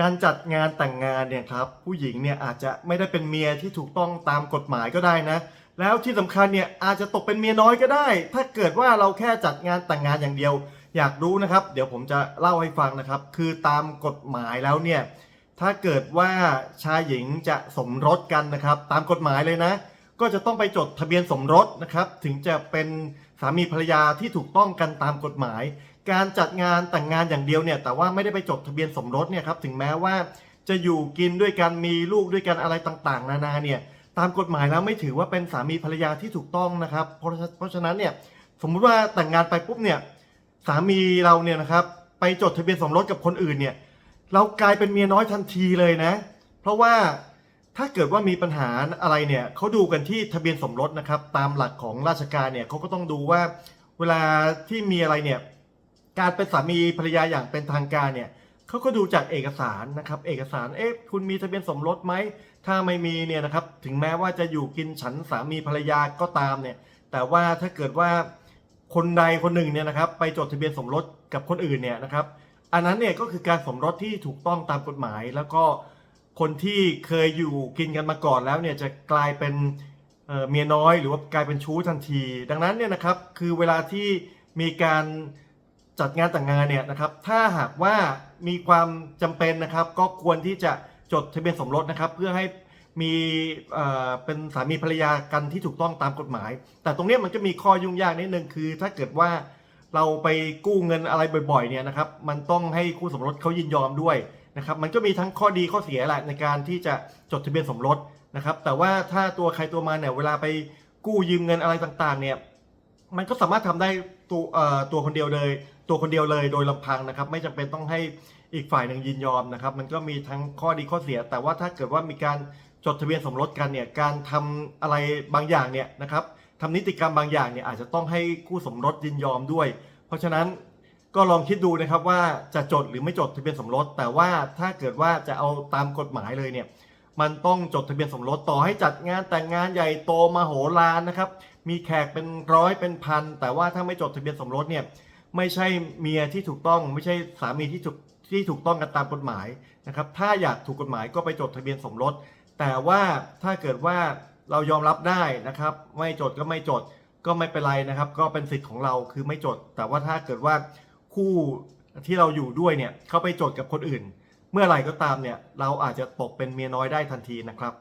การจัดงานแต่งงานเนี่ยครับผู้หญิงเนี่ยอาจจะไม่ได้เป็นเมียที่ถูกต้องตามกฎหมายก็ได้นะ แล้วที่สำคัญเนี่ยอาจจะตกเป็นเมียน้อยก็ได้ ถ้าเกิดว่าเราแค่จัดงานแต่งงานอย่างเดียว อยากรู้นะครับ เดี๋ยวผมจะเล่าให้ฟังนะครับ คือตามกฎหมายแล้วเนี่ยถ้าเกิดว่าชายหญิงจะสมรสกันนะครับ ตามกฎหมายเลยนะ ก็จะต้องไปจดทะเบียนสมรสนะครับ ถึงจะเป็น สามีภรรยาที่ถูกต้องกันตามกฎหมาย การจัดงานแต่งงานอย่างเดียวเนี่ยแต่ว่าไม่ได้ไปจดทะเบียนสมรสเนี่ยครับถึงแม้ว่าจะอยู่กินด้วยกันมีลูกด้วยกันอะไรต่างๆ นานาเนี่ยตามกฎหมายแล้วไม่ถือว่าเป็นสามีภรรยาที่ถูกต้องนะครับ เพราะเพราะฉะนั้นเนี่ยสมมุติว่าแต่งงานไปปุ๊บเนี่ยสามีเราเนี่ยนะครับไปจดทะเบียนสมรสกับคนอื่นเนี่ยเรากลายเป็นเมียน้อยทันทีเลยนะ เพราะว่า ถ้าเกิดว่ามีปัญหาอะไรเนี่ยเขาดูกันที่ทะเบียนสมรสนะครับ ตามหลักของราชการเนี่ยเขาก็ต้องดูว่า เวลาที่มีอะไรเนี่ยการเป็นสามีภรรยาอย่างเป็นทางการเนี่ยเขาก็ดูจากเอกสารนะครับ เอกสารเอ๊ะคุณมีทะเบียนสมรสไหมถ้าไม่มีเนี่ยนะครับ ถึงแม้ว่าจะอยู่กินฉันสามีภรรยาก็ตามเนี่ย แต่ว่าถ้าเกิดว่าคนใดคนหนึ่งเนี่ยนะครับ ไปจดทะเบียนสมรสกับคนอื่นเนี่ยนะครับ อันนั้นเนี่ยก็คือการสมรสที่ถูกต้องตามกฎหมายแล้วก็ คนที่เคยอยู่กินกันมาก่อนแล้วเนี่ยจะกลายเป็นเเมียน้อยหรือว่ากลายเป็นชู้ทันที ดังนั้นเนี่ยนะครับคือเวลาที่มีการจัดงานแต่งงานเนี่ยนะครับถ้าหากว่ามีความจำเป็นนะครับ ก็ควรที่จะจดทะเบียนสมรสนะครับ เพื่อให้มีเอ่อเป็นสามีภรรยากันที่ถูกต้องตามกฎหมาย แต่ตรงนี้มันก็มีข้อยุ่งยากนิดนึงคือ ถ้าเกิดว่าเราไปกู้เงินอะไรบ่อยๆเนี่ยนะครับมันต้องให้คู่สมรสเขายินยอมด้วย นะครับมันก็มีทั้งข้อดีข้อเสียแหละในการที่จะจดทะเบียนสมรสนะครับ แต่ว่าถ้าตัวใครตัวมันเนี่ยเวลาไปกู้ยืมเงินอะไรต่างๆเนี่ยมันก็สามารถทำได้ตัวเอ่อตัวคนเดียวเลย ตัวคนเดียวเลยโดยลำพังนะครับ ไม่จำเป็นต้องให้อีกฝ่ายหนึ่งยินยอมนะครับ มันก็มีทั้งข้อดีข้อเสีย แต่ว่าถ้าเกิดว่ามีการจดทะเบียนสมรสกันเนี่ยการทำอะไรบางอย่างเนี่ยนะครับทำนิติกรรมบางอย่างเนี่ยอาจจะต้องให้คู่สมรสยินยอมด้วย เพราะฉะนั้น ก็ลองคิดดูนะครับว่าจะจดหรือไม่จดทะเบียนสมรส แต่ว่าถ้าเกิดว่าจะเอาตามกฎหมายเลยเนี่ยมันต้องจดทะเบียนสมรสต่อให้จัดงานแต่งงานใหญ่โตมโหฬารนะครับ มีแขกเป็นร้อยเป็นพัน แต่ว่าถ้าไม่จดทะเบียนสมรสเนี่ยไม่ใช่เมียที่ถูกต้อง ไม่ใช่สามีที่ถูกที่ถูกต้องกันตามกฎหมายนะครับ ถ้าอยากถูกกฎหมายก็ไปจดทะเบียนสมรส แต่ว่าถ้าเกิดว่าเรายอมรับได้นะครับ ไม่จดก็ไม่จดก็ไม่เป็นไรนะครับ ก็เป็นสิทธิ์ของเราคือไม่จด แต่ว่าถ้าเกิดว่า คู่ที่เราอยู่ด้วยเนี่ยเขาไปจดกับคนอื่น เมื่อไหร่ก็ตามเนี่ยเราอาจจะตกเป็นเมียน้อยได้ทันทีนะครับ